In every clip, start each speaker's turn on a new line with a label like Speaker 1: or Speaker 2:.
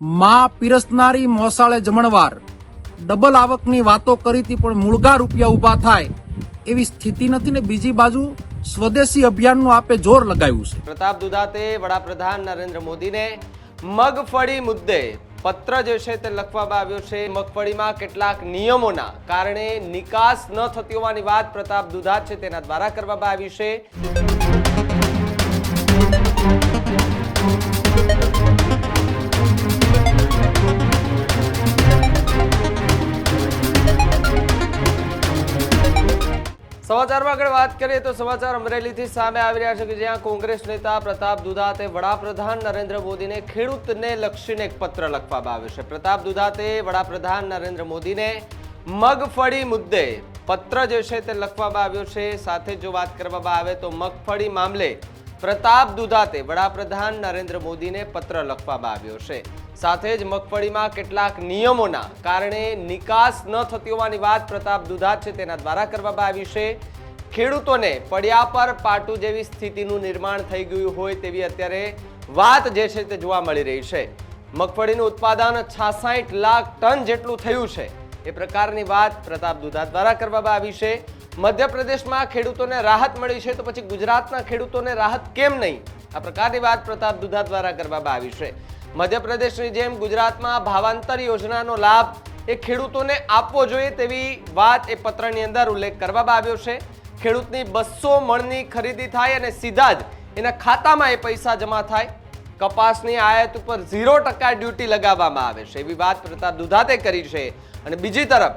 Speaker 1: માં પીરસનારી મોસાળે જમણવાર ડબલ આવકની વાતો કરી હતી પણ મૂળગા રૂપિયા ઊભા થાય એવી સ્થિતિ નથી ને બીજી બાજુ સ્વદેશી અભિયાનનું આપે જોર લગાવ્યું છે.
Speaker 2: પ્રતાપ દુધાતે વડાપ્રધાન નરેન્દ્ર મોદીને મગફળી મુદ્દે પત્ર જે છે તે લખવામાં આવ્યો છે. મગફળીમાં કેટલાક નિયમોના કારણે નિકાસ ન થતી હોવાની વાત પ્રતાપ દુધાત છે તેના દ્વારા કરવામાં આવી છે. સમાચારમાં આગળ વાત કરીએ તો સમાચાર અમરેલીથી સામે આવી રહ્યા છે કે જ્યાં કોંગ્રેસ નેતા પ્રતાપ દુધાતે વડાપ્રધાન નરેન્દ્ર મોદીને ખેડૂતને લક્ષીને એક પત્ર લખવામાં આવ્યો છે. પ્રતાપ દુધાતે વડાપ્રધાન નરેન્દ્ર મોદીને મગફળી મુદ્દે પત્ર જે છે તે લખવામાં આવ્યો છે. સાથે જો વાત કરવામાં આવે તો મગફળી મામલે પ્રતાપ દુધાતે વડાપ્રધાન નરેન્દ્ર મોદીને પત્ર લખવામાં આવ્યો છે. સાથે જ મગફળીમાં કેટલાક નિયમોના કારણે નિકાસ ન થતી હોવાની વાત પ્રતાપ દુધાત છે તેના દ્વારા કરવામાં આવી છે. ખેડૂતોને પડ્યા પર પાટું જેવી સ્થિતિનું નિર્માણ થઈ ગયું હોય તેવી અત્યારે વાત જે છે તે જોવા મળી રહી છે. મગફળીનું ઉત્પાદન છાસાઠ લાખ ટન જેટલું થયું છે. એ પ્રકારની વાત પ્રતાપ દુધાત દ્વારા કરવામાં આવી છે. મધ્યપ્રદેશમાં ખેડૂતોને રાહત મળી છે તો પછી ગુજરાતના ખેડૂતોને રાહત કેમ નહીં? આ પ્રકારની વાત પ્રતાપ દુધા દ્વારા કરવામાં આવી છે. મધ્યપ્રદેશની જેમ ગુજરાતમાં ભાવાંતર યોજનાનો લાભ એ ખેડૂતોને આપવો જોઈએ તેવી વાત એ પત્રની અંદર ઉલ્લેખ કરવામાં આવ્યો છે. ખેડૂતની બસો મણની ખરીદી થાય અને સીધા જ એના ખાતામાં એ પૈસા જમા થાય. કપાસની આયાત ઉપર ઝીરો ટકા ડ્યુટી લગાવવામાં આવે છે. એવી વાત પ્રતાપ દુધાતે કરી છે. અને બીજી તરફ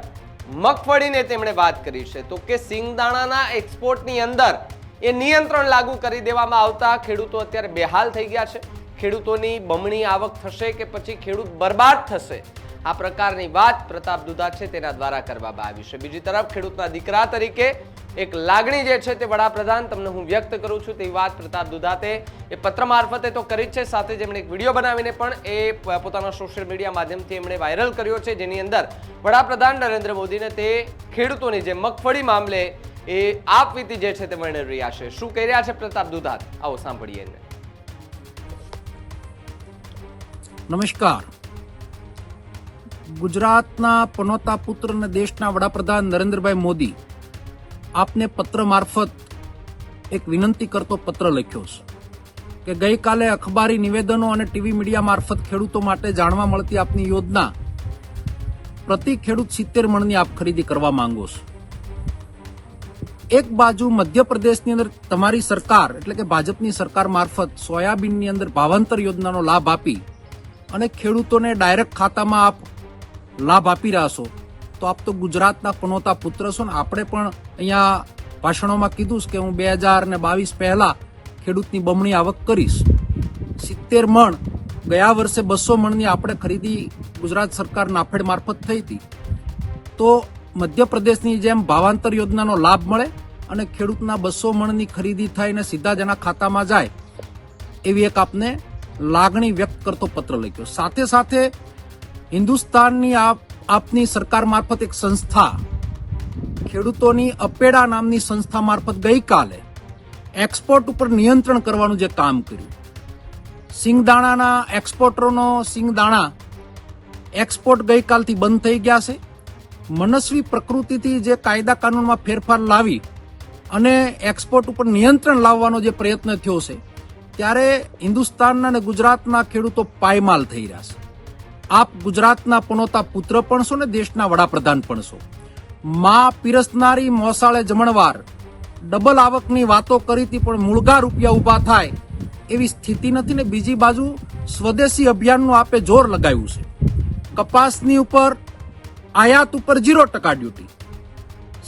Speaker 2: મગફળીને તેમણે વાત કરી છે. તો કે સિંગદાણાના એક્સપોર્ટની અંદર એ નિયંત્રણ લાગુ કરી દેવામાં આવતા ખેડૂતો અત્યારે બેહાલ થઈ ગયા છે. ખેડૂતોની બમણી આવક થશે કે પછી ખેડૂત બરબાદ થશે? આ પ્રકારની વાત પ્રતાપ દુધા છે તેના દ્વારા કરવામાં આવી છે. બીજી તરફ ખેડૂતના દીકરા તરીકે એક લાગણી જે છે તે વડાપ્રધાન, તમને હું વ્યક્ત કરું છું તેવી વાત પ્રતાપ દુધાતે એ પત્ર મારફતે તો કરી જ છે. સાથે જ એમણે એક વીડિયો બનાવીને પણ એ પોતાના સોશિયલ મીડિયા માધ્યમથી એમણે વાયરલ કર્યો છે. જેની અંદર વડાપ્રધાન નરેન્દ્ર મોદીને તે ખેડૂતોની જે મગફળી મામલે એ આપવીતી જે છે તે વર્ણવી રહ્યા છે. શું કહી રહ્યા છે પ્રતાપ દુધાત આવો સાંભળીએ
Speaker 1: નમસ્કાર. ગુજરાતના પનોતા પુત્ર અને દેશના વડાપ્રધાન નરેન્દ્રભાઈ મોદી આપને પત્ર મારફત એક વિનંતી કરતો પત્ર લખ્યો છે કે ગઈકાલે અખબારી નિવેદનો અને ટીવી મીડિયા મારફત ખેડૂતો માટે જાણવા મળતી આપની યોજના પ્રતિ ખેડૂત સિત્તેર મણની આપ ખરીદી કરવા માંગો છો. એક બાજુ મધ્યપ્રદેશની અંદર તમારી સરકાર, એટલે કે ભાજપની સરકાર મારફત સોયાબીનની અંદર ભાવાંતર યોજનાનો લાભ આપી અને ખેડૂતોને ડાયરેક્ટ ખાતામાં આપ લાભ આપી રહ્યા છો. તો આપ તો ગુજરાતના પનોતા પુત્ર છો ને આપણે પણ અહીંયા ભાષણોમાં કીધું કે હું બે હજાર ને બાવીસ પહેલા ખેડૂતની બમણી આવક કરીશ. સિત્તેર મણ ગયા વર્ષે બસો મણની આપણે ખરીદી ગુજરાત સરકાર નાફેડ મારફત થઈ હતી. તો મધ્યપ્રદેશની જેમ ભાવાંતર યોજનાનો લાભ મળે અને ખેડૂતના બસો મણની ખરીદી થઈને સીધા જ એના ખાતામાં જાય, એવી એક આપને લાગણી વ્યક્ત કરતો પત્ર લખ્યો. સાથે સાથે હિન્દુસ્તાનની આપ આપની સરકાર મારફત એક સંસ્થા, ખેડૂતોની અપેડા નામની સંસ્થા મારફત ગઈકાલે એક્સપોર્ટ ઉપર નિયંત્રણ કરવાનું જે કામ કર્યું. સિંગદાણાના એક્સપોર્ટરોનો સિંગદાણા એક્સપોર્ટ ગઈકાલથી બંધ થઈ ગયા છે. મનસ્વી પ્રકૃતિથી જે કાયદા કાનૂનમાં ફેરફાર લાવી અને એક્સપોર્ટ ઉપર નિયંત્રણ લાવવાનો જે પ્રયત્ન થયો છે, ત્યારે હિન્દુસ્તાનના અને ગુજરાતના ખેડૂતો પાયમાલ થઈ રહ્યા છે. આપ ગુજરાતના પનોતા પુત્ર પણ છો ને દેશના વડાપ્રધાન પણ છો. માં પીરસનારી મોસાળે જમણવાર ડબલ આવકની વાતો કરી હતી પણ મૂળગા રૂપિયા ઊભા થાય એવી સ્થિતિ નથી ને બીજી બાજુ સ્વદેશી અભિયાનનું આપે જોર લગાવ્યું છે. કપાસની ઉપર આયાત ઉપર ઝીરો ટકા ડ્યુટી.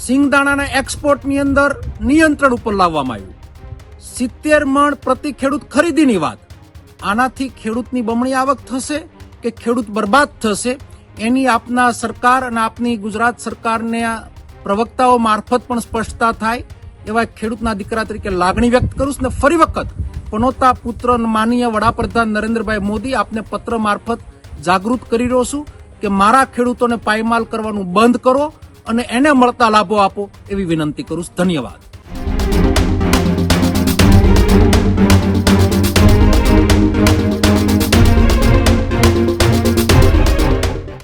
Speaker 1: સિંગદાણાના એક્સપોર્ટની અંદર નિયંત્રણ ઉપર લાવવામાં આવ્યું. સિત્તેર મણ પ્રતિ ખેડૂત ખરીદીની વાત. આનાથી ખેડૂતની બમણી આવક થશે કે ખેડૂત બરબાદ થશે, એની આપના સરકાર અને આપની ગુજરાત સરકારને પ્રવક્તાઓ મારફત પણ સ્પષ્ટતા થાય, એવા ખેડૂતના દીકરા તરીકે લાગણી વ્યક્ત કરું છું ને ફરી વખત પનોતા પુત્ર માનીય વડાપ્રધાન નરેન્દ્રભાઈ મોદી આપને પત્ર મારફત જાગૃત કરી રહ્યો છું કે મારા ખેડૂતોને પાયમાલ કરવાનું બંધ કરો અને એને મળતા લાભો આપો એવી વિનંતી કરું છું. ધન્યવાદ.